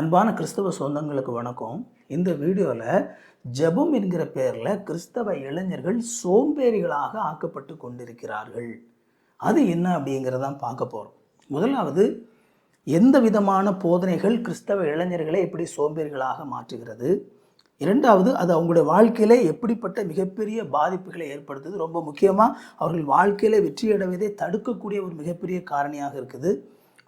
அன்பான கிறிஸ்தவ சொந்தங்களுக்கு வணக்கம். இந்த வீடியோவில் ஜெபம் என்கிற பேரில் கிறிஸ்தவ இளைஞர்கள் சோம்பேறிகளாக ஆக்கப்பட்டு கொண்டிருக்கிறார்கள். அது என்ன அப்படிங்கிறதான் பார்க்க போகிறோம் முதலாவது எந்த விதமான போதனைகள் கிறிஸ்தவ இளைஞர்களை எப்படி சோம்பேறிகளாக மாற்றுகிறது? இரண்டாவது அது அவங்களுடைய வாழ்க்கையில எப்படிப்பட்ட மிகப்பெரிய பாதிப்புகளை ஏற்படுத்துது? ரொம்ப முக்கியமாக அவர்கள் வாழ்க்கையில வெற்றியடைவதை தடுக்கக்கூடிய ஒரு மிகப்பெரிய காரணியாக இருக்குது.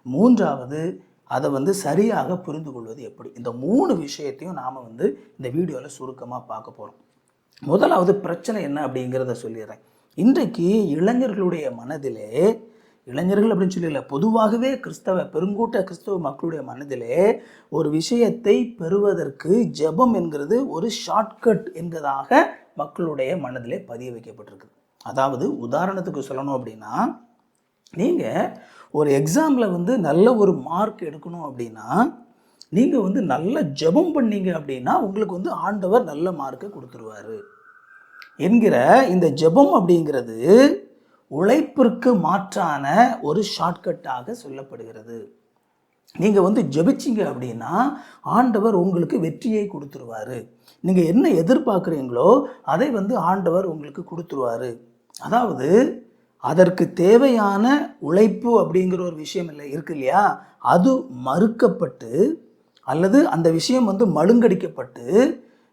மூன்றாவது அதை வந்து சரியாக புரிந்து கொள்வது எப்படி? இந்த மூணு விஷயத்தையும் நாம் வந்து இந்த வீடியோவில் சுருக்கமாக பார்க்க போகிறோம் முதலாவது பிரச்சனை என்ன அப்படிங்கிறத சொல்லிடுறேன். இன்றைக்கு இளைஞர்களுடைய மனதிலே இளைஞர்கள் அப்படின்னு சொல்லல பொதுவாகவே கிறிஸ்தவ பெருங்கூட்ட கிறிஸ்தவ மக்களுடைய மனதிலே ஒரு விஷயத்தை பெறுவதற்கு ஜெபம் என்கிறது ஒரு ஷார்ட்கட் என்பதாக மக்களுடைய மனதிலே பதிய வைக்கப்பட்டிருக்கு அதாவது உதாரணத்துக்கு சொல்லணும் அப்படின்னா நீங்கள் ஒரு எக்ஸாமில் வந்து நல்ல ஒரு மார்க் எடுக்கணும் அப்படின்னா நீங்கள் வந்து நல்ல ஜெபம் பண்ணீங்க அப்படின்னா உங்களுக்கு வந்து ஆண்டவர் நல்ல மார்க்கை கொடுத்துருவாரு. என்கிற இந்த ஜெபம் அப்படிங்கிறது உழைப்பிற்கு மாற்றான ஒரு ஷார்ட்கட்டாக சொல்லப்படுகிறது. நீங்கள் வந்து ஜபிச்சிங்க அப்படின்னா ஆண்டவர் உங்களுக்கு வெற்றியை கொடுத்துருவார். நீங்கள் என்ன எதிர்பார்க்குறீங்களோ அதை வந்து ஆண்டவர் உங்களுக்கு கொடுத்துருவாரு. அதாவது அதற்கு தேவையான உழைப்பு அப்படிங்கிற ஒரு விஷயம் இல்லை இருக்கு இல்லையா? அது மறுக்கப்பட்டு அல்லது அந்த விஷயம் வந்து மழுங்கடிக்கப்பட்டு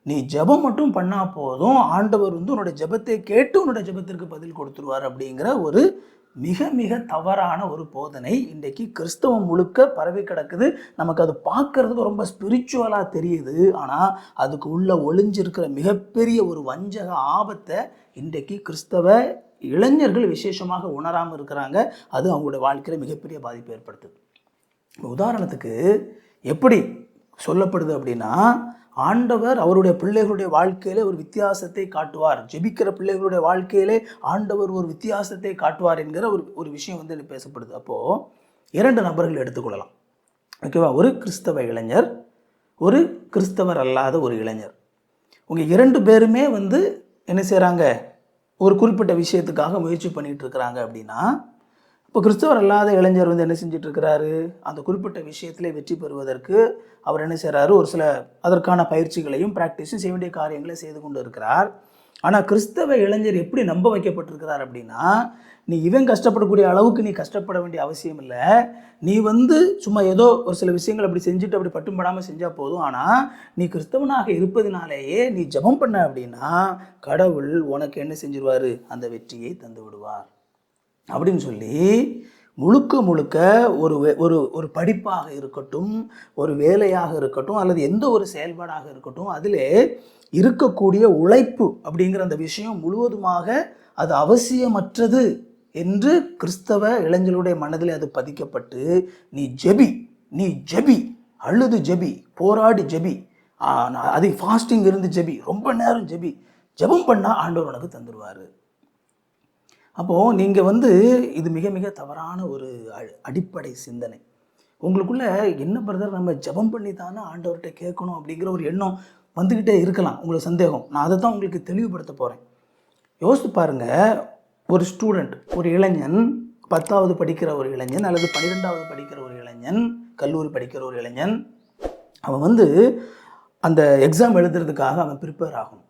நீ ஜெபம் மட்டும் பண்ணா போதும் ஆண்டவர் வந்து உன்னோட ஜெபத்தை கேட்டு உன்னோட ஜெபத்திற்கு பதில் கொடுத்துருவார் அப்படிங்கிற ஒரு மிக மிக தவறான ஒரு போதனை இன்றைக்கு கிறிஸ்தவம் முழுக்க பரவி கிடக்குது. நமக்கு அது பார்க்கறதுக்கு ரொம்ப ஸ்பிரிச்சுவலாக தெரியுது. ஆனால் அதுக்கு உள்ளே ஒளிஞ்சிருக்கிற மிகப்பெரிய ஒரு வஞ்சக ஆபத்தை இன்றைக்கு கிறிஸ்தவ இளைஞர்கள் விசேஷமாக உணராமல் இருக்கிறாங்க. அது அவங்களுடைய வாழ்க்கையில் மிகப்பெரிய பாதிப்பை ஏற்படுத்துது. உதாரணத்துக்கு எப்படி சொல்லப்படுது அப்படின்னா ஆண்டவர் அவருடைய பிள்ளைகளுடைய வாழ்க்கையிலே ஒரு வித்தியாசத்தை காட்டுவார். ஜெபிக்கிற பிள்ளைகளுடைய வாழ்க்கையிலே ஆண்டவர் ஒரு வித்தியாசத்தை காட்டுவார் என்கிற ஒரு ஒரு விஷயம் வந்து எனக்கு பேசப்படுது. அப்போது இரண்டு நபர்கள் எடுத்துக்கொள்ளலாம். ஓகேவா? ஒரு கிறிஸ்தவ இளைஞர் ஒரு கிறிஸ்தவர் அல்லாத ஒரு இளைஞர். உங்கள் இரண்டு பேருமே வந்து என்ன செய்கிறாங்க ஒரு குறிப்பிட்ட விஷயத்துக்காக முயற்சி பண்ணிகிட்டு இருக்கிறாங்க அப்படின்னா இப்போ கிறிஸ்தவர் அல்லாத இளைஞர் வந்து என்ன செஞ்சிட்டு இருக்கிறாரு அந்த குறிப்பிட்ட விஷயத்திலே வெற்றி பெறுவதற்கு அவர் என்ன செய்கிறாரு ஒரு சில அதற்கான பயிற்சிகளையும் ப்ராக்டிஸும் செய்ய வேண்டிய காரியங்களை செய்து கொண்டு இருக்கிறார். ஆனால் கிறிஸ்தவ இளைஞர் எப்படி நம்ப வைக்கப்பட்டிருக்கிறார் அப்படின்னா நீ இவன் கஷ்டப்படக்கூடிய அளவுக்கு நீ கஷ்டப்பட வேண்டிய அவசியம் இல்லை. நீ வந்து சும்மா ஏதோ ஒரு சில விஷயங்கள் அப்படி செஞ்சுட்டு அப்படி பட்டும் படாமல் செஞ்சால் போதும். ஆனால் நீ கிறிஸ்தவனாக இருப்பதினாலேயே நீ ஜெபம் பண்ண அப்படின்னா கடவுள் உனக்கு என்ன செஞ்சிருவார்? அந்த வெற்றியை தந்து விடுவார். அப்படின்னு சொல்லி முழுக்க முழுக்க ஒரு வே- ஒரு ஒரு படிப்பாக இருக்கட்டும் ஒரு வேலையாக இருக்கட்டும் அல்லது எந்த ஒரு செயல்பாடாக இருக்கட்டும் அதிலே இருக்கக்கூடிய உழைப்பு அப்படிங்கிற அந்த விஷயம் முழுவதுமாக அது அவசியமற்றது. என்று கிறிஸ்தவ இளைஞர்களுடைய மனதில் அது பதிக்கப்பட்டு நீ ஜெபி நீ ஜெபி அழுது ஜெபி போராடி ஜெபி அதை அது ஃபாஸ்டிங் இருந்து ஜெபி ரொம்ப நேரம் ஜெபி ஜெபம் பண்ணால் ஆண்டவர் உனக்கு தந்துடுவார் அப்போது நீங்கள் வந்து இது மிக மிக தவறான ஒரு அ- அடிப்படை சிந்தனை. உங்களுக்குள்ள என்ன பிரதர் நம்ம ஜெபம் பண்ணி தானே ஆண்டவர்கிட்ட கேட்கணும் அப்படிங்கிற ஒரு எண்ணம் வந்துக்கிட்டே இருக்கலாம் உங்களுக்கு சந்தேகம். நான் அதை தான் உங்களுக்கு தெளிவுபடுத்த போகிறேன் யோசித்து பாருங்க ஒரு ஸ்டூடெண்ட் ஒரு இளைஞன் பத்தாவது படிக்கிற ஒரு இளைஞன் அல்லது பன்னிரெண்டாவது படிக்கிற ஒரு இளைஞன் கல்லூரி படிக்கிற ஒரு இளைஞன் அவன் வந்து அந்த எக்ஸாம் எழுதுறதுக்காக அவன் ப்ரிப்பேர் ஆகணும்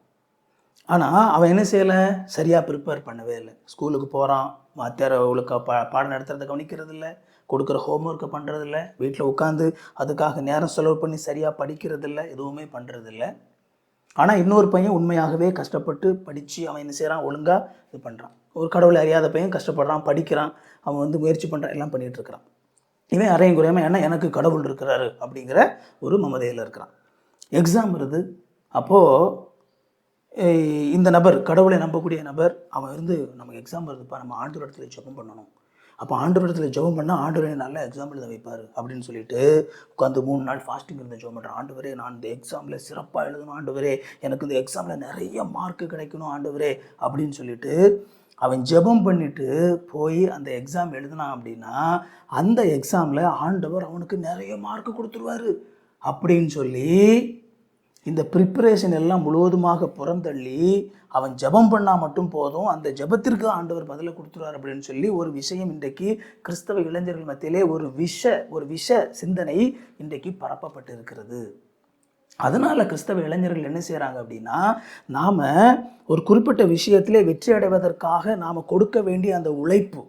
ஆனால் அவன் என்ன செய்யலை? சரியாக ப்ரிப்பேர் பண்ணவே இல்லை. ஸ்கூலுக்கு போகிறான் வாத்தியார் அவளுக்கு பா பாடம் நடத்துறதை கவனிக்கிறது இல்லை கொடுக்குற ஹோம்ஒர்க்கை பண்ணுறதில்ல வீட்டில் உட்காந்து அதுக்காக நேரம் செலவு பண்ணி சரியாக படிக்கிறதில்ல எதுவுமே பண்ணுறதில்ல ஆனால் இன்னொரு பையன் உண்மையாகவே கஷ்டப்பட்டு படித்து அவன் என்ன செய்கிறான் ஒழுங்காக இது பண்ணுறான் ஒரு கடவுளை அறியாத பையன் கஷ்டப்படுறான் படிக்கிறான் அவன் வந்து முயற்சி பண்ணுறான் எல்லாம் பண்ணிகிட்டு இருக்கிறான். இவன் அறையும் குறையாமல் ஏன்னா எனக்கு கடவுள் இருக்கிறாரு அப்படிங்கிற ஒரு மமதையில் இருக்கிறான். எக்ஸாம் வருது. அப்போது இந்த நபர் கடவுளை நம்பக்கூடிய நபர் அவன் இருந்து நமக்கு எக்ஸாம் வருதுப்பா நம்ம ஆண்டு இடத்துல ஜெபம் பண்ணணும். அப்போ ஆண்டு ஜெபம் பண்ணால் ஆண்டு நல்ல எக்ஸாம் எழுத வைப்பார் அப்படின்னு சொல்லிட்டு உட்காந்து மூணு நாள் ஃபாஸ்டிங் இருந்து ஜெபம் பண்ணுறேன் ஆண்டவரே நான் இந்த எக்ஸாமில் சிறப்பாக எழுதணும் ஆண்டவரே. எனக்கு இந்த எக்ஸாமில் நிறைய மார்க் கிடைக்கணும் ஆண்டவரே அப்படின்னு சொல்லிட்டு அவன் ஜெபம் பண்ணிட்டு போய் அந்த எக்ஸாம் எழுதினான் அப்படின்னா அந்த எக்ஸாமில் ஆண்டவர் அவனுக்கு நிறைய மார்க் கொடுத்துருவாரு அப்படின்னு சொல்லி இந்த ப்ரிப்பரேஷன் எல்லாம் முழுவதுமாக புறந்தள்ளி அவன் ஜெபம் பண்ணால் மட்டும் போதும் அந்த ஜெபத்திற்கு ஆண்டவர் பதிலை கொடுத்துருவார் அப்படின்னு சொல்லி ஒரு விஷயம் இன்றைக்கு கிறிஸ்தவ இளைஞர்கள் மத்தியிலே ஒரு விஷ ஒரு விஷ சிந்தனை இன்றைக்கு பரப்பப்பட்டு இருக்கிறது அதனால் கிறிஸ்தவ இளைஞர்கள் என்ன செய்கிறாங்க அப்படின்னா நாம் ஒரு குறிப்பிட்ட விஷயத்திலே வெற்றி அடைவதற்காக நாம் கொடுக்க வேண்டிய அந்த உழைப்பு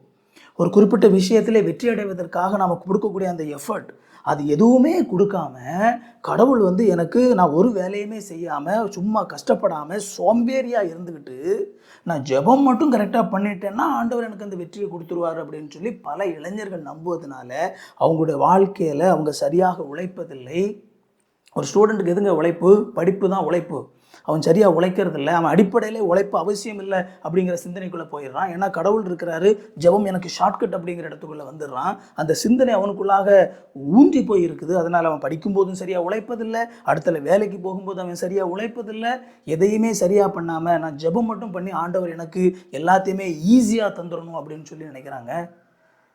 ஒரு குறிப்பிட்ட விஷயத்திலே வெற்றி அடைவதற்காக நாம் கொடுக்கக்கூடிய அந்த எஃபர்ட் அது எதுவுமே கொடுக்காம கடவுள் வந்து எனக்கு நான் ஒரு வேலையுமே செய்யாமல் சும்மா கஷ்டப்படாமல் சோம்பேறியாக இருந்துக்கிட்டு நான் ஜெபம் மட்டும் கரெக்டாக பண்ணிட்டேன்னா ஆண்டவர் எனக்கு அந்த வெற்றியை கொடுத்துருவார் அப்படின்னு சொல்லி பல இளைஞர்கள் நம்புவதனால அவங்களுடைய வாழ்க்கையில் அவங்க சரியாக உழைப்பதில்லை. ஒரு ஸ்டூடெண்ட்டுக்கு எதுங்க உழைப்பு? படிப்பு தான் உழைப்பு. அவன் சரியாக உழைக்கிறது இல்லை அவன் அடிப்படையிலே உழைப்பு அவசியம் இல்லை அப்படிங்கிற சிந்தனைக்குள்ளே போயிடுறான். ஏன்னா கடவுள் இருக்கிறாரு ஜெபம் எனக்கு ஷார்ட்கட் அப்படிங்கிற இடத்துக்குள்ளே வந்துடுறான். அந்த சிந்தனை அவனுக்குள்ளாக ஊன்றி போய் இருக்குது அதனால் அவன் படிக்கும்போதும் சரியாக உழைப்பதில்லை. அடுத்தல வேலைக்கு போகும்போது அவன் சரியாக உழைப்பதில்லை. எதையுமே சரியாக பண்ணாமல் நான் ஜெபம் மட்டும் பண்ணி ஆண்டவர் எனக்கு எல்லாத்தையுமே ஈஸியாக தந்துடணும் அப்படின்னு சொல்லி நினைக்கிறாங்க.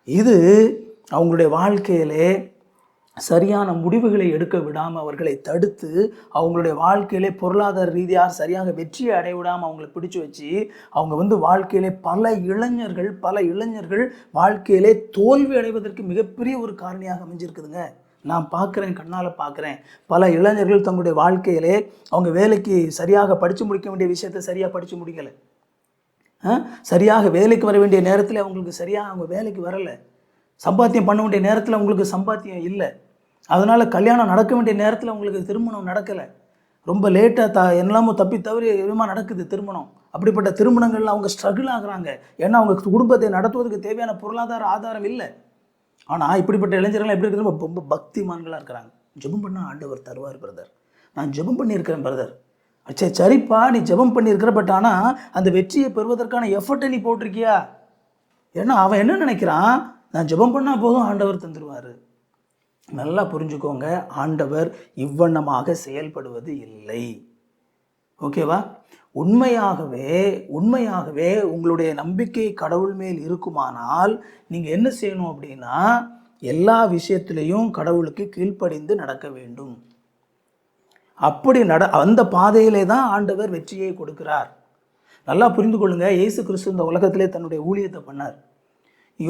இது அவங்களுடைய வாழ்க்கையிலே சரியான முடிவுகளை எடுக்க விடாமல் அவர்களை தடுத்து அவங்களுடைய வாழ்க்கையிலே பொருளாதார ரீதியாக சரியாக வெற்றியை அடைய விடாமல் அவங்கள பிடிச்சு வச்சு அவங்க வந்து வாழ்க்கையிலே பல இளைஞர்கள் பல இளைஞர்கள் வாழ்க்கையிலே தோல்வி அடைவதற்கு மிகப்பெரிய ஒரு காரணியாக அமைஞ்சிருக்குதுங்க. நான் பார்க்குறேன் கண்ணால் பார்க்குறேன் பல இளைஞர்கள் தங்களுடைய வாழ்க்கையிலே அவங்க வேலைக்கு சரியாக படித்து முடிக்க வேண்டிய விஷயத்தை சரியாக படித்து முடிக்கலை. சரியாக வேலைக்கு வர வேண்டிய நேரத்தில் அவங்களுக்கு சரியாக அவங்க வேலைக்கு வரலை. சம்பாத்தியம் பண்ண வேண்டிய நேரத்தில் உங்களுக்கு சம்பாத்தியம் இல்லை. அதனால் கல்யாணம் நடக்க வேண்டிய நேரத்தில் உங்களுக்கு திருமணம் நடக்கலை. ரொம்ப லேட்டாக த எல்லாமோ தப்பி தவறி விதமாக நடக்குது திருமணம். அப்படிப்பட்ட திருமணங்கள்ல அவங்க ஸ்ட்ரகிள் ஆகுறாங்க. ஏன்னா அவங்க குடும்பத்தை நடத்துவதற்கு தேவையான பொருளாதார ஆதாரம் இல்லை. ஆனால் இப்படிப்பட்ட இளைஞர்கள் எப்படி இருக்கிற ரொம்ப பக்திமான்களாக இருக்கிறாங்க. ஜெபம் பண்ணால் ஆண்டவர் தருவார் பிரதர் நான் ஜெபம் பண்ணியிருக்கிறேன் பிரதர் அச்சே சரிப்பா நீ ஜெபம் பண்ணியிருக்கிற பட் ஆனால் அந்த வெற்றியை பெறுவதற்கான எஃபர்ட்டை நீ போட்டிருக்கியா? ஏன்னா அவன் என்ன நினைக்கிறான்? நான் ஜெபம் பண்ணால் போதும் ஆண்டவர் தந்துடுவார் நல்லா புரிஞ்சுக்கோங்க ஆண்டவர் இவ்வண்ணமாக செயல்படுவது இல்லை. ஓகேவா உண்மையாகவே உண்மையாகவே உங்களுடைய நம்பிக்கை கடவுள் மேல் இருக்குமானால் நீங்கள் என்ன செய்யணும் அப்படின்னா எல்லா விஷயத்திலையும் கடவுளுக்கு கீழ்ப்படிந்து நடக்க வேண்டும். அப்படி நட அந்த பாதையிலே தான் ஆண்டவர் வெற்றியை கொடுக்கிறார். நல்லா புரிந்து கொள்ளுங்க இயேசு கிறிஸ்து இந்த உலகத்திலே தன்னுடைய ஊழியத்தை பண்ணார்.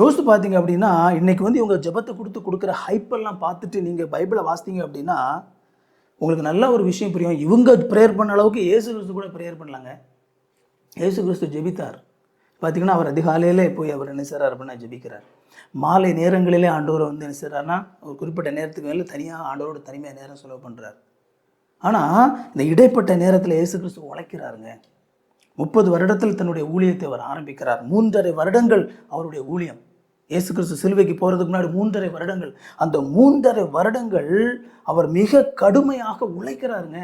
யோசித்து பார்த்தீங்க அப்படின்னா இன்னைக்கு வந்து இவங்க ஜெபத்தை கொடுத்து கொடுக்குற ஹைப்பெல்லாம் பார்த்துட்டு நீங்கள் பைபிளை வாசித்தீங்க அப்படின்னா உங்களுக்கு நல்ல ஒரு விஷயம் புரியும். இவங்க ப்ரேயர் பண்ண அளவுக்கு இயேசு கிறிஸ்து கூட ப்ரேயர் பண்ணலாங்க. ஏசு கிறிஸ்து ஜெபித்தார். பார்த்தீங்கன்னா அவர் அதிகாலையிலே போய் அவர் என்ன செய்கிறார் அப்படின்னா ஜெபிக்கிறார். மாலை நேரங்களிலே ஆண்டவர் வந்து என்ன செய்கிறாருன்னா ஒரு குறிப்பிட்ட நேரத்துக்கு மேலே தனியாக ஆண்டவரோட தனிமையாக நேரம் செலவு பண்ணுறார் ஆனால் இந்த இடைப்பட்ட நேரத்தில் இயேசு கிறிஸ்து உழைக்கிறாருங்க. முப்பது வருடத்தில் தன்னுடைய ஊழியத்தை அவர் ஆரம்பிக்கிறார். மூன்றரை வருடங்கள் அவருடைய ஊழியம். இயேசு கிறிஸ்து சிலுவைக்கு போகிறதுக்கு முன்னாடி மூன்றரை வருடங்கள். அந்த மூன்றரை வருடங்கள் அவர் மிக கடுமையாக உழைக்கிறாருங்க.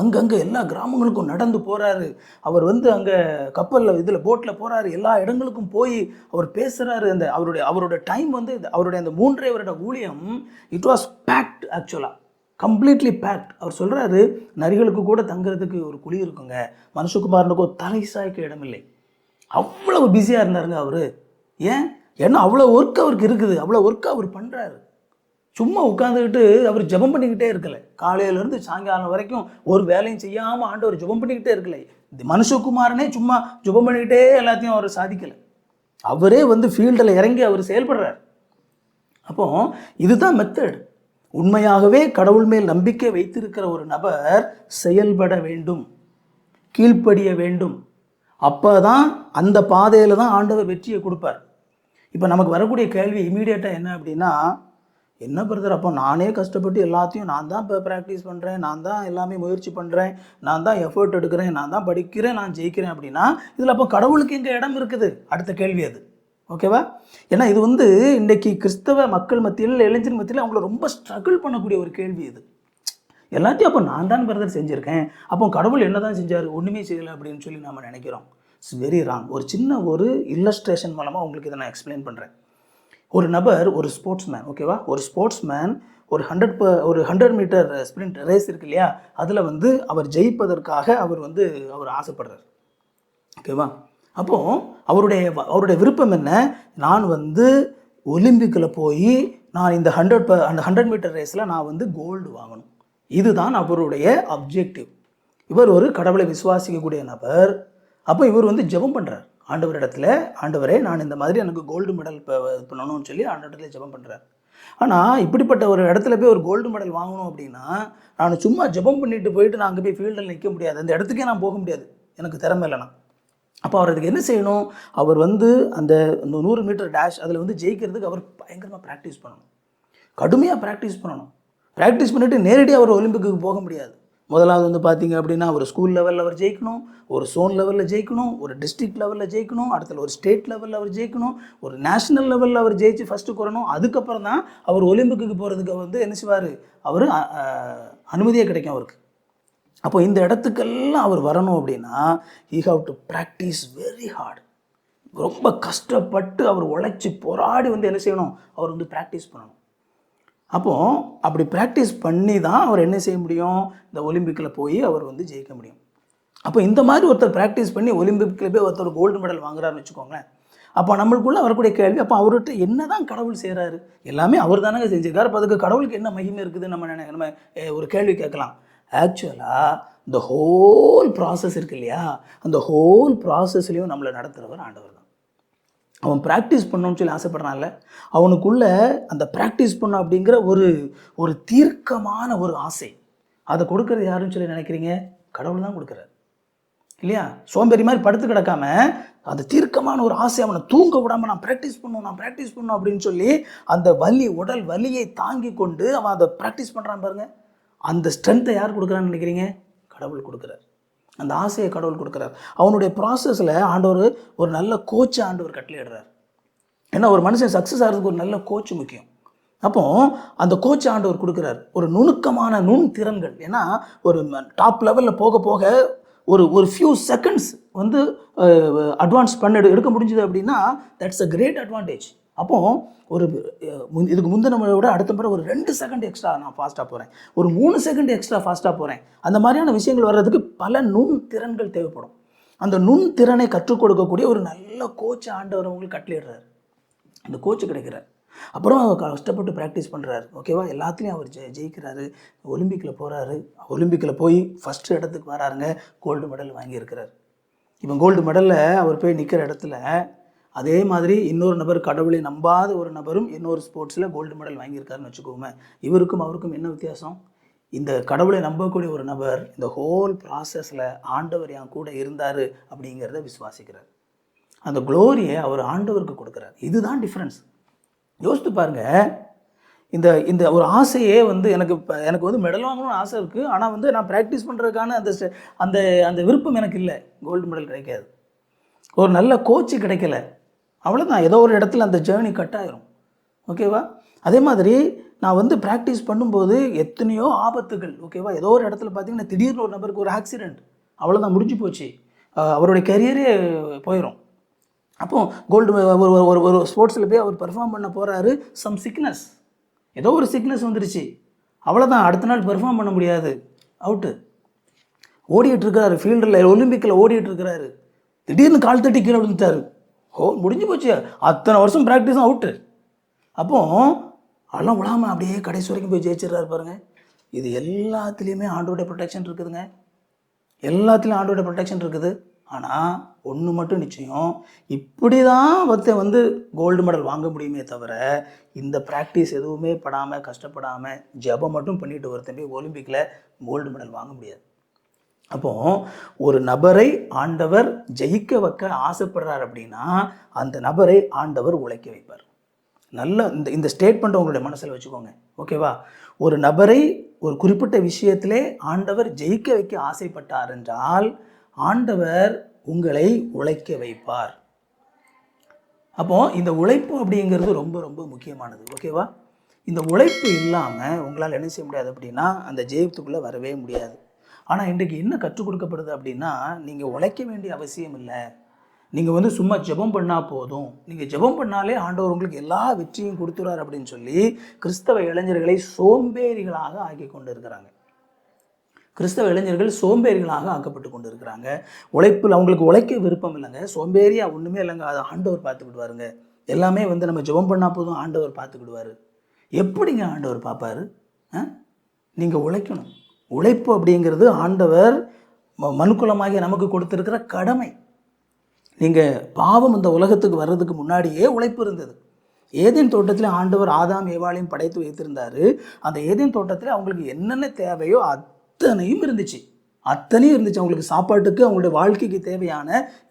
அங்கங்கே எல்லா கிராமங்களுக்கும் நடந்து போகிறாரு அவர் வந்து அங்கே கப்பலில் இதில் போட்டில் போகிறாரு எல்லா இடங்களுக்கும் போய் அவர் பேசுகிறாரு அந்த அவருடைய அவரோட டைம் வந்து அவருடைய அந்த மூன்றரை வருட ஊழியம் இட் வாஸ் பேக்ட் ஆக்சுவலாக கம்ப்ளீட்லி பேக்ட் அவர் சொல்கிறாரு நரிகளுக்கு கூட தங்குறதுக்கு ஒரு குழி இருக்குங்க. மனுஷகுமாரனுக்கு தலை சாய்க்க இடமில்லை. அவ்வளவு பிஸியாக இருந்தாருங்க அவர். ஏன்? ஏன்னா அவ்வளோ ஒர்க் அவருக்கு இருக்குது. அவ்வளோ ஒர்க் அவர் பண்ணுறாரு சும்மா உட்காந்துக்கிட்டு அவர் ஜெபம் பண்ணிக்கிட்டே இருக்கல. காலையிலேருந்து சாயங்காலம் வரைக்கும் ஒரு வேலையும் செய்யாமல் ஆண்டவர் ஜெபம் பண்ணிக்கிட்டே இருக்கல. இந்த மனுஷகுமாரனே சும்மா ஜெபம் பண்ணிக்கிட்டே எல்லாத்தையும் அவர் சாதிக்கலை. அவரே வந்து ஃபீல்டில் இறங்கி அவர் செயல்படுறார். அப்போ இதுதான் மெத்தட் உண்மையாகவே கடவுள் மேல் நம்பிக்கை வைத்திருக்கிற ஒரு நபர் செயல்பட வேண்டும் கீழ்ப்படிய வேண்டும். அப்போ தான் அந்த பாதையில் தான் ஆண்டவர் வெற்றியை கொடுப்பார். இப்போ நமக்கு வரக்கூடிய கேள்வி இமீடியட்டாக என்ன அப்படின்னா என்ன பிரதர் அப்போ நானே கஷ்டப்பட்டு எல்லாத்தையும் நான் தான் இப்போ ப்ராக்டிஸ் பண்ணுறேன் நான் தான் எல்லாமே முயற்சி பண்ணுறேன் நான் தான் எஃபர்ட் எடுக்கிறேன் நான் தான் படிக்கிறேன் நான் ஜெயிக்கிறேன் அப்படின்னா இதில் அப்போ கடவுளுக்கு எங்கே இடம் இருக்குது? அடுத்த கேள்வி அது. ஓகேவா? ஏன்னா இது வந்து இன்றைக்கி கிறிஸ்தவ மக்கள் மத்தியில் இளைஞர் மத்தியில் அவங்கள ரொம்ப ஸ்ட்ரகிள் பண்ணக்கூடிய ஒரு கேள்வி இது. எல்லாத்தையும் அப்போ நான் தான் பிரதர் செஞ்சுருக்கேன். அப்போ கடவுள் என்ன தான் செஞ்சார்? ஒன்றுமே செய்யலை அப்படின்னு சொல்லி நம்ம நினைக்கிறோம். இட்ஸ் வெரி ராங் ஒரு சின்ன ஒரு இல்லஸ்ட்ரேஷன் மூலமாக உங்களுக்கு இதை நான் எக்ஸ்பிளைன் பண்ணுறேன் ஒரு நபர் ஒரு ஸ்போர்ட்ஸ் மேன் ஓகேவா? ஒரு ஸ்போர்ட்ஸ் மேன் ஒரு ஹண்ட்ரட் ப ஒரு ஹண்ட்ரட் மீட்டர் ஸ்ப்ரிண்ட் ரேஸ் இருக்கு இல்லையா? அதில் வந்து அவர் ஜெயிப்பதற்காக அவர் வந்து அவர் ஆசைப்படுறார். ஓகேவா? அப்போது அவருடைய அவருடைய விருப்பம் என்ன? நான் வந்து ஒலிம்பிக்கில் போய் நான் இந்த ஹண்ட்ரட் ப அந்த ஹண்ட்ரட் மீட்டர் ரேஸில் நான் வந்து கோல்டு வாங்கணும். இதுதான் அவருடைய அப்ஜெக்டிவ் இவர் ஒரு கடவுளை விசுவாசிக்கக்கூடிய நபர். அப்போ இவர் வந்து ஜெபம் பண்ணுறார் ஆண்டவரிடத்துல ஆண்டவரே நான் இந்த மாதிரி எனக்கு கோல்டு மெடல் இப்போ பண்ணணும்னு சொல்லி ஆண்டவரிடத்துல ஜெபம் பண்ணுறார் ஆனால் இப்படிப்பட்ட ஒரு இடத்துல போய் ஒரு கோல்டு மெடல் வாங்கணும் அப்படின்னா நான் சும்மா ஜெபம் பண்ணிட்டு போயிட்டு நான் அங்கே போய் ஃபீல்டில் நிற்க முடியாது. அந்த இடத்துக்கே நான் போக முடியாது. எனக்கு திறமை இல்லைனா அப்போ அவர் அதுக்கு என்ன செய்யணும்? அவர் வந்து அந்த நூறு மீட்டர் டேஷ் அதில் வந்து ஜெயிக்கிறதுக்கு அவர் பயங்கரமாக ப்ராக்டிஸ் பண்ணணும். கடுமையாக ப்ராக்டிஸ் பண்ணணும். ப்ராக்டிஸ் பண்ணிவிட்டு நேரடியாக அவர் ஒலிம்பிக்கு போக முடியாது. முதலாவது வந்து பார்த்தீங்க அப்படின்னா ஒரு ஸ்கூல் லெவலில் அவர் ஜெயிக்கணும் ஒரு சோன் லெவலில் ஜெயிக்கணும் ஒரு டிஸ்ட்ரிக்ட் லெவலில் ஜெயிக்கணும் அடுத்தது ஒரு ஸ்டேட் லெவலில் அவர் ஜெயிக்கணும் ஒரு நேஷனல் லெவலில் அவர் ஜெயிச்சு ஃபஸ்ட்டு குறணும். அதுக்கப்புறம் தான் அவர் ஒலிம்பிக்கு போகிறதுக்கு வந்து என்ன செய்வார்? அவர் அனுமதியே கிடைக்கும் அவருக்கு. அப்போ இந்த இடத்துக்கெல்லாம் அவர் வரணும் அப்படின்னா he have to practice very hard ரொம்ப கஷ்டப்பட்டு அவர் உழைச்சி போராடி வந்து என்ன செய்யணும்? அவர் வந்து ப்ராக்டிஸ் பண்ணணும். அப்போது அப்படி ப்ராக்டிஸ் பண்ணி தான் அவர் என்ன செய்ய முடியும்? இந்த ஒலிம்பிக்கில் போய் அவர் வந்து ஜெயிக்க முடியும். அப்போ இந்த மாதிரி ஒருத்தர் ப்ராக்டிஸ் பண்ணி ஒலிம்பிக்கில் போய் ஒருத்தர் கோல்டு மெடல் வாங்குறாருன்னு வச்சுக்கோங்களேன். அப்போ நம்மளுக்குள்ளே வரக்கூடிய கேள்வி அப்போ அவர்கிட்ட என்ன தான் கடவுள் செய்கிறாரு எல்லாமே அவர் தானங்க செஞ்சிருக்காரு. அப்போ அதுக்கு கடவுளுக்கு என்ன மகிமை இருக்குது? நம்ம நம்ம ஒரு கேள்வி கேட்கலாம். ஆக்சுவலாக இந்த ஹோல் ப்ராசஸ் இருக்கு இல்லையா? அந்த ஹோல் ப்ராசஸ்லேயும் நம்மளை நடத்துகிறவர் ஆண்டவர் தான். அவன் ப்ராக்டிஸ் பண்ணணும்னு சொல்லி ஆசைப்படுறான்ல? அவனுக்குள்ள அந்த ப்ராக்டிஸ் பண்ண அப்படிங்கிற ஒரு ஒரு தீர்க்கமான ஒரு ஆசை. அதை கொடுக்கறது யாருன்னு சொல்லி நினைக்கிறீங்க? கடவுள் தான் கொடுக்குறாரு. இல்லையா? சோம்பேறி மாதிரி படுத்து கிடக்காம அந்த தீர்க்கமான ஒரு ஆசை அவனை தூங்க விடாமல் நான் ப்ராக்டிஸ் பண்ணும் நான் ப்ராக்டிஸ் பண்ணும் அப்படின்னு சொல்லி அந்த வலி உடல் வலியை தாங்கி கொண்டு அவன் அதை ப்ராக்டிஸ் பண்ணுறான் பாருங்கள் அந்த ஸ்ட்ரென்த்தை யார் கொடுக்குறான்னு நினைக்கிறீங்க? கடவுள் கொடுக்குறார். அந்த ஆசையை கடவுள் கொடுக்குறார். அவனுடைய ப்ராசஸில் ஆண்டவர் ஒரு நல்ல கோச்சை ஆண்டவர் கட்டளையிடுறார். ஏன்னா ஒரு மனுஷன் சக்ஸஸ் ஆகிறதுக்கு ஒரு நல்ல கோச் முக்கியம். அப்போ அந்த கோச் ஆண்டவர் கொடுக்குறார். ஒரு நுணுக்கமான நுண் திறன்கள் ஏன்னா ஒரு டாப் லெவலில் போக போக ஒரு ஒரு ஃபியூ செகண்ட்ஸ் வந்து அட்வான்ஸ் பண்ண எடுக்க முடிஞ்சது அப்படின்னா தட்ஸ் அ கிரேட் அட்வான்டேஜ் அப்போது ஒரு இதுக்கு முந்தின முறை விட அடுத்த முறை ஒரு ரெண்டு செகண்ட் எக்ஸ்ட்ரா நான் ஃபாஸ்ட்டாக போகிறேன் ஒரு மூணு செகண்ட் எக்ஸ்ட்ரா ஃபாஸ்ட்டாக போகிறேன் அந்த மாதிரியான விஷயங்கள் வர்றதுக்கு பல நுண் திறன்கள் தேவைப்படும். அந்த நுண் திறனை கற்றுக் கொடுக்கக்கூடிய ஒரு நல்ல கோச் ஆண்டவர் அவங்களுக்கு கட்டளையிடுறாரு. அந்த கோச்சு கிடைக்கிறார். அப்புறம் அவர் கஷ்டப்பட்டு ப்ராக்டிஸ் பண்ணுறாரு ஓகேவா எல்லாத்துலேயும் அவர் ஜெய் ஜெயிக்கிறாரு. ஒலிம்பிக்கில் போகிறாரு ஒலிம்பிக்கில் போய் ஃபஸ்ட்டு இடத்துக்கு வராருங்க. Gold medal வாங்கியிருக்கிறார். இவன் கோல்டு மெடலில் அவர் போய் நிற்கிற இடத்துல அதே மாதிரி இன்னொரு நபர் கடவுளை நம்பாத ஒரு நபரும் இன்னொரு ஸ்போர்ட்ஸில் கோல்டு மெடல் வாங்கியிருக்காருன்னு வச்சுக்கோங்க இவருக்கும் அவருக்கும் என்ன வித்தியாசம்? இந்த கடவுளை நம்பக்கூடிய ஒரு நபர் இந்த ஹோல் ப்ராசஸில் ஆண்டவர் என் கூட இருந்தார் அப்படிங்கிறத விசுவாசிக்கிறார். அந்த க்ளோரியை அவர் ஆண்டவருக்கு கொடுக்குறார். இதுதான் டிஃப்ரென்ஸ் யோசித்து பாருங்க. இந்த இந்த ஒரு ஆசையே வந்து எனக்கு இப்போ எனக்கு வந்து மெடல் வாங்கணும்னு ஆசை இருக்குது ஆனால் வந்து நான் ப்ராக்டிஸ் பண்ணுறதுக்கான அந்த அந்த அந்த விருப்பம் எனக்கு இல்லை. கோல்டு மெடல் கிடைக்காது. ஒரு நல்ல கோச்சு கிடைக்கல. அவ்வளோதான் ஏதோ ஒரு இடத்துல அந்த ஜேர்னி கட் ஆயிரும். ஓகேவா அதே மாதிரி நான் வந்து ப்ராக்டிஸ் பண்ணும்போது எத்தனையோ ஆபத்துகள் ஓகேவா ஏதோ ஒரு இடத்துல பார்த்தீங்கன்னா திடீர்னு ஒரு நபருக்கு ஒரு ஆக்சிடெண்ட் அவ்வளோதான் முடிஞ்சு போச்சு. அவருடைய கரியரே போயிடும் அப்போ கோல்டு ஒரு ஒரு- ஒரு ஒரு ஸ்போர்ட்ஸில் போய் அவர் பெர்ஃபார்ம் பண்ண போகிறாரு சம் சிக்னஸ் ஏதோ ஒரு சிக்னஸ் வந்துருச்சு. அவ்வளோதான் அடுத்த நாள் பெர்ஃபார்ம் பண்ண முடியாது. அவுட்டு ஓடிட்டு இருக்கிறாரு. ஃபீல்டில் ஒலிம்பிக்கில் ஓடிட்டு இருக்கிறாரு. திடீர்னு கால் தட்டி கீழே விழுந்துட்டாரு. ஓ முடிஞ்சு போச்சு. அத்தனை வருஷம் ப்ராக்டிஸும் அவுட்டு அப்போ அதெல்லாம் விழாமல் அப்படியே கடைசி வரைக்கும் போய் ஜெயிச்சிடுறாரு பாருங்க. இது எல்லாத்துலேயுமே ஆண்டோட ப்ரொடெக்ஷன் இருக்குதுங்க. எல்லாத்துலேயும் ஆண்டோட ப்ரொடெக்ஷன் இருக்குது. ஆனால் ஒன்று மட்டும் நிச்சயம். இப்படி தான் ஒருத்தன் வந்து கோல்டு மெடல் வாங்க முடியுமே தவிர இந்த ப்ராக்டிஸ் எதுவுமே படாமல் கஷ்டப்படாமல் ஜெபம் மட்டும் பண்ணிட்டு ஒருத்தன் போய் ஒலிம்பிக்கில் கோல்டு மெடல் வாங்க முடியாது. அப்போ ஒரு நபரை ஆண்டவர் ஜெயிக்க வைக்க ஆசைப்படுறார் அப்படின்னா அந்த நபரை ஆண்டவர் உழைக்க வைப்பார். நல்ல இந்த இந்த ஸ்டேட்மெண்ட் உங்களுடைய மனசில் வச்சுக்கோங்க. ஓகேவா ஒரு நபரை ஒரு குறிப்பிட்ட விஷயத்திலே ஆண்டவர் ஜெயிக்க வைக்க ஆசைப்பட்டார் என்றால் ஆண்டவர் உங்களை உழைக்க வைப்பார். அப்போ இந்த உழைப்பு அப்படிங்கிறது ரொம்ப ரொம்ப முக்கியமானது. ஓகேவா இந்த உழைப்பு இல்லாமல் உங்களால் என்ன செய்ய முடியாது அப்படின்னா அந்த ஜெயிப்புக்குள்ளே வரவே முடியாது. ஆனால் இன்றைக்கு என்ன கற்றுக் கொடுக்கப்படுது அப்படின்னா நீங்கள் உழைக்க வேண்டிய அவசியம் இல்லை. நீங்கள் வந்து சும்மா ஜெபம் பண்ணால் போதும். நீங்கள் ஜெபம் பண்ணாலே ஆண்டவர் உங்களுக்கு எல்லா வெற்றியும் கொடுத்துறார் அப்படின்னு சொல்லி கிறிஸ்தவ இளைஞர்களை சோம்பேறிகளாக ஆக்கி கொண்டு இருக்கிறாங்க கிறிஸ்தவ இளைஞர்கள் சோம்பேறிகளாக ஆக்கப்பட்டு கொண்டு இருக்கிறாங்க உழைப்பில் அவங்களுக்கு உழைக்க விருப்பம் இல்லைங்க. சோம்பேறியா ஒன்றுமே இல்லைங்க. அதை ஆண்டவர் பார்த்துக்கிடுவாருங்க எல்லாமே வந்து நம்ம ஜெபம் பண்ணால் போதும் ஆண்டவர் பார்த்துக்கிடுவாரு எப்படிங்க ஆண்டவர் பார்ப்பாரு? நீங்கள் உழைக்கணும். உழைப்பு அப்படிங்கிறது ஆண்டவர் மனுக்குலமாகிய நமக்கு கொடுத்துருக்கிற கடமை. நீங்கள் பாவம் இந்த உலகத்துக்கு வர்றதுக்கு முன்னாடியே உழைப்பு இருந்தது. ஏதேன் தோட்டத்தில் ஆண்டவர் ஆதாம் ஏவாளையும் படைத்து வைத்திருந்தார். அந்த ஏதேன் தோட்டத்தில் அவங்களுக்கு என்னென்ன தேவையோ அத்தனையும் இருந்துச்சு. அத்தனையும் இருந்துச்சு. அவங்களுக்கு சாப்பாட்டுக்கு அவங்களுடைய வாழ்க்கைக்கு தேவையான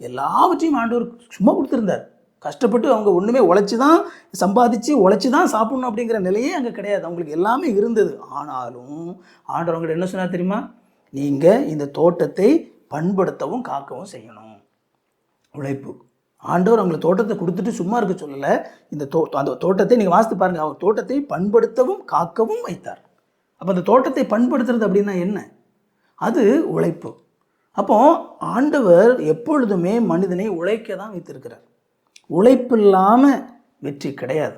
எல்லாவற்றையும் ஆண்டவர் சும்மா கொடுத்துருந்தார். கஷ்டப்பட்டு அவங்க ஒன்றுமே உழைச்சி தான் சம்பாதிச்சு உழைச்சி தான் சாப்பிடணும் அப்படிங்கிற நிலையே அங்கே கிடையாது. அவங்களுக்கு எல்லாமே இருந்தது. ஆனாலும் ஆண்டவர் என்ன சொன்னார் தெரியுமா? நீங்கள் இந்த தோட்டத்தை பண்படுத்தவும் காக்கவும் செய்யணும். உழைப்பு. ஆண்டவர் அவங்களை தோட்டத்தை கொடுத்துட்டு சும்மா இருக்க சொல்லலை. இந்த தோ அந்த தோட்டத்தை நீங்கள் வாசித்து பாருங்கள் அவர் தோட்டத்தை பண்படுத்தவும் காக்கவும் வைத்தார். அப்போ அந்த தோட்டத்தை பண்படுத்துறது அப்படின்னா என்ன? அது உழைப்பு. அப்போ ஆண்டவர் எப்பொழுதுமே மனிதனை உழைக்க தான் வைத்திருக்கிறார். உழைப்பு இல்லாமல் வெற்றி கிடையாது.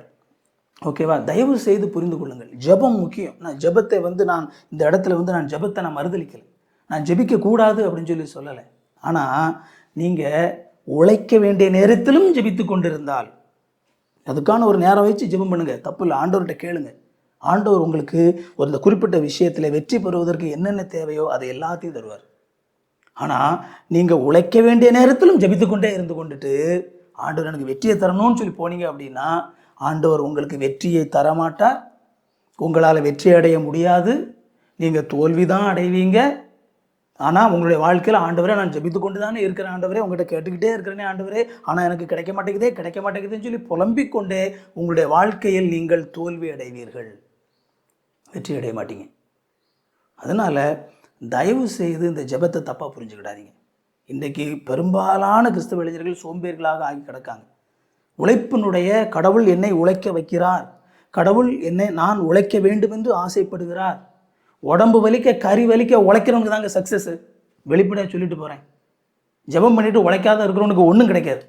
ஓகேவா? தயவு செய்து புரிந்து கொள்ளுங்கள். ஜெபம் முக்கியம். நான் ஜெபத்தை வந்து நான் இந்த இடத்துல வந்து நான் ஜெபத்தை நான் மறுதளிக்கலை. நான் ஜெபிக்க கூடாது அப்படின்னு சொல்லி சொல்லலை. ஆனால் நீங்கள் உழைக்க வேண்டிய நேரத்திலும் ஜபித்து கொண்டிருந்தால் அதுக்கான ஒரு நேரம் வச்சு ஜெபம் பண்ணுங்கள் தப்பு இல்லை. ஆண்டவர்கிட்ட கேளுங்க. ஆண்டவர் உங்களுக்கு ஒரு இந்த குறிப்பிட்ட விஷயத்தில் வெற்றி பெறுவதற்கு என்னென்ன தேவையோ அதை எல்லாத்தையும் தருவார். ஆனால் நீங்கள் உழைக்க வேண்டிய நேரத்திலும் ஜபித்து கொண்டே இருந்து கொண்டுட்டு ஆண்டவர் எனக்கு வெற்றியை தரணும்னு சொல்லி போனீங்க அப்படின்னா ஆண்டவர் உங்களுக்கு வெற்றியை தரமாட்டார். உங்களால் வெற்றி அடைய முடியாது. நீங்கள் தோல்வி தான் அடைவீங்க. ஆனால் உங்களுடைய வாழ்க்கையில் ஆண்டவரே நான் ஜெபித்து கொண்டு தானே இருக்கிறேன். ஆண்டவரே உங்கள்கிட்ட கேட்டுக்கிட்டே இருக்கிறேனே ஆண்டவரே. ஆனால் எனக்கு கிடைக்க மாட்டேங்குதே கிடைக்க மாட்டேங்குதுன்னு சொல்லி புலம்பிக் கொண்டே உங்களுடைய வாழ்க்கையில் நீங்கள் தோல்வி அடைவீர்கள். வெற்றி அடைய மாட்டீங்க. அதனால் தயவு செய்து இந்த ஜெபத்தை தப்பாக புரிஞ்சுக்கிடாதீங்க. இன்றைக்கி பெரும்பாலான கிறிஸ்தவ இளைஞர்கள் சோம்பேறிகளாக ஆகி கிடக்காங்க. உழைப்பினுடைய கடவுள் என்னை உழைக்க வைக்கிறார். கடவுள் என்னை நான் உழைக்க வேண்டும் என்று ஆசைப்படுகிறார். உடம்பு வலிக்க கறி வலிக்க உழைக்கிறவங்க தாங்க சக்ஸஸ் வெளிப்படையாக சொல்லிட்டு போகிறேன் ஜெபம் பண்ணிட்டு உழைக்காத இருக்கிறவனுக்கு ஒன்றும் கிடைக்காது.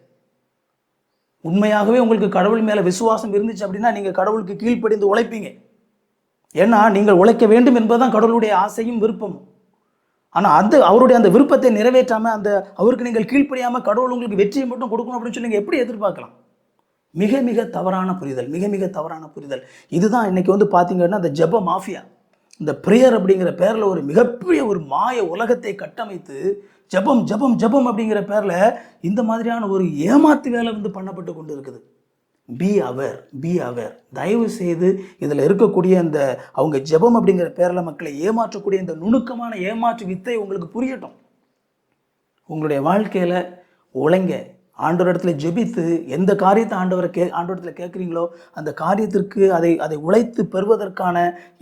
உண்மையாகவே உங்களுக்கு கடவுள் மேலே விசுவாசம் இருந்துச்சு அப்படின்னா நீங்கள் கடவுளுக்கு கீழ்ப்படிந்து உழைப்பீங்க. ஏன்னா நீங்கள் உழைக்க வேண்டும் என்பதுதான் கடவுளுடைய ஆசையும் விருப்பமும். ஆனால் அந்த அவருடைய அந்த விருப்பத்தை நிறைவேற்றாமல் அந்த அவருக்கு நீங்கள் கீழ்ப்படியாமல் கடவுள் உங்களுக்கு வெற்றியை மட்டும் கொடுக்கணும் அப்படின்னு சொல்லி நீங்கள் எப்படி எதிர்பார்க்கலாம்? மிக மிக தவறான புரிதல் மிக மிக தவறான புரிதல். இதுதான் இன்றைக்கி வந்து பார்த்தீங்கன்னா அந்த ஜப மாஃபியா. இந்த ப்ரேயர் அப்படிங்கிற பேரில் ஒரு மிகப்பெரிய ஒரு மாய உலகத்தை கட்டமைத்து ஜெபம் ஜெபம் ஜெபம் அப்படிங்கிற பேரில் இந்த மாதிரியான ஒரு ஏமாத்து வேலை வந்து பண்ணப்பட்டு கொண்டு இருக்குது பி அவர் பி அவர் தயவு செய்து இதில் இருக்கக்கூடிய அந்த அவங்க ஜெபம் அப்படிங்கிற பேரில் மக்களை ஏமாற்றக்கூடிய இந்த நுணுக்கமான ஏமாற்று வித்தை உங்களுக்கு புரியட்டும். உங்களுடைய வாழ்க்கையில் உழைங்க. ஆண்டவரிடத்துல ஜெபித்து எந்த காரியத்தை ஆண்டவரை கே ஆண்டவரத்தில் கேட்குறீங்களோ அந்த காரியத்திற்கு அதை அதை உழைத்து பெறுவதற்கான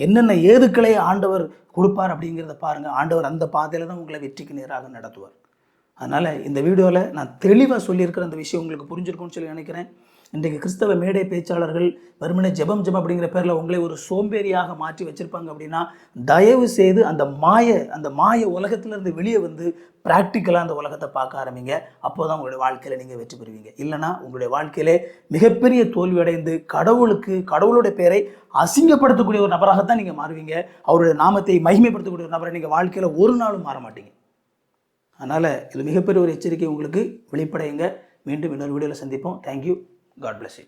என்னென்ன ஏதுக்களை ஆண்டவர் கொடுப்பார் அப்படிங்கிறத பாருங்கள் ஆண்டவர் அந்த பாதையில் தான் உங்களை வெற்றிக்கு நேராக நடத்துவார். அதனால் இந்த வீடியோவில் நான் தெளிவாக சொல்லியிருக்கிற அந்த விஷயம் உங்களுக்கு புரிஞ்சிருக்கும்னு சொல்லி நினைக்கிறேன். இன்றைக்கு கிறிஸ்தவ மேடை பேச்சாளர்கள் வருமனை ஜெபம் ஜெபம் அப்படிங்கிற பேரில் உங்களை ஒரு சோம்பேறியாக மாற்றி வச்சுருப்பாங்க அப்படின்னா தயவு செய்து அந்த மாய அந்த மாய உலகத்திலேருந்து வெளியே வந்து ப்ராக்டிக்கலாக அந்த உலகத்தை பார்க்க ஆரம்பிங்க. அப்போ தான் உங்களுடைய வாழ்க்கையில் நீங்கள் வெற்றி பெறுவீங்க. இல்லைனா உங்களுடைய வாழ்க்கையிலே மிகப்பெரிய தோல்வி அடைந்து கடவுளுக்கு கடவுளுடைய பேரை அசிங்கப்படுத்தக்கூடிய ஒரு நபராகத்தான் நீங்கள் மாறுவீங்க. அவருடைய நாமத்தை மகிமைப்படுத்தக்கூடிய ஒரு நபரை நீங்கள் வாழ்க்கையில் ஒரு நாளும் மாற மாட்டீங்க. அதனால் இது மிகப்பெரிய ஒரு எச்சரிக்கை உங்களுக்கு. வெளிப்படையுங்க. மீண்டும் இன்னொரு வீடியோவில் சந்திப்போம். Thank you God bless you